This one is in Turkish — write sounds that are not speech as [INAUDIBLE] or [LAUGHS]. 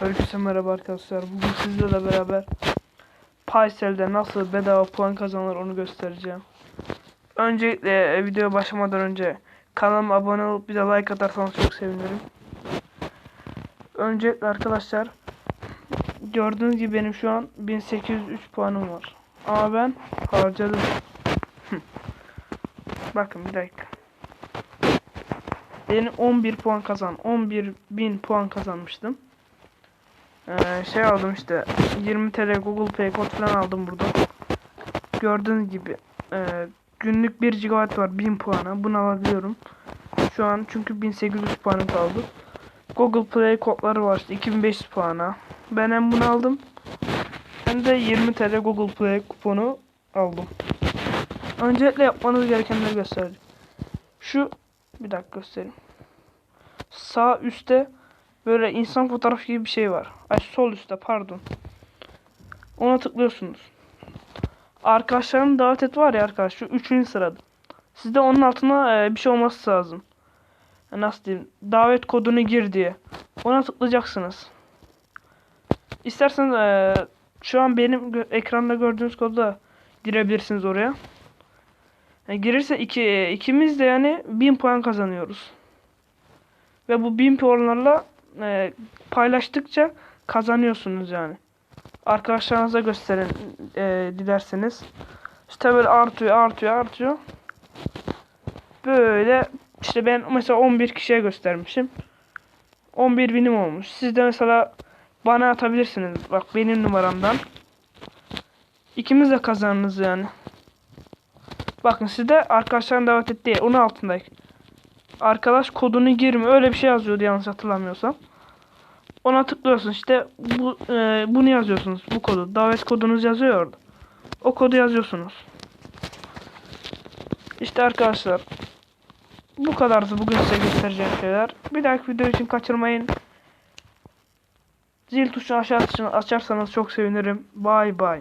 Herkese merhaba arkadaşlar. Bugün sizlerle beraber Paysel'de nasıl bedava puan kazanılır onu göstereceğim. Öncelikle e, videoya başlamadan önce kanalıma abone olup bir de like atarsanız çok sevinirim. Öncelikle arkadaşlar gördüğünüz gibi benim şu an 1803 puanım var. Ama ben harcadım. [LAUGHS] Bakın bir dakika. Benim 11 puan kazan, 11.000 puan kazanmıştım. Ee, şey aldım işte 20 TL Google Pay kod falan aldım burada. Gördüğünüz gibi e, günlük 1 GB var 1000 puana. Bunu alabiliyorum. Şu an çünkü 1800 puanım kaldı. Google Play kodları var işte 2500 puana. Ben hem bunu aldım hem de 20 TL Google Play kuponu aldım. Öncelikle yapmanız gerekenleri göstereceğim. Şu bir dakika göstereyim. Sağ üstte böyle insan fotoğrafı gibi bir şey var. Ay sol üstte pardon. Ona tıklıyorsunuz. Arkadaşların davet et var ya arkadaş şu üçüncü sırada. Sizde onun altına e, bir şey olması lazım. E, Nasıl diyeyim? Davet kodunu gir diye. Ona tıklayacaksınız. İsterseniz e, şu an benim gö- ekranda gördüğünüz kodu da girebilirsiniz oraya. E, girirse iki, e, ikimiz de yani 1000 puan kazanıyoruz. Ve bu 1000 puanlarla e, paylaştıkça kazanıyorsunuz yani. Arkadaşlarınıza gösterin e, dilerseniz. İşte böyle artıyor artıyor artıyor. Böyle işte ben mesela 11 kişiye göstermişim. 11 binim olmuş. Siz de mesela bana atabilirsiniz. Bak benim numaramdan. İkimiz de kazanırız yani. Bakın sizde arkadaşların davet etti ya, onun altındaki. Arkadaş kodunu girme öyle bir şey yazıyordu yanlış hatırlamıyorsam. Ona tıklıyorsun işte bu e, bunu yazıyorsunuz bu kodu. Davet kodunuz yazıyor. O kodu yazıyorsunuz. İşte arkadaşlar bu kadardı bugün size göstereceğim şeyler. Bir dahaki video için kaçırmayın. Zil tuşunu aşağı açarsanız çok sevinirim. Bye bye.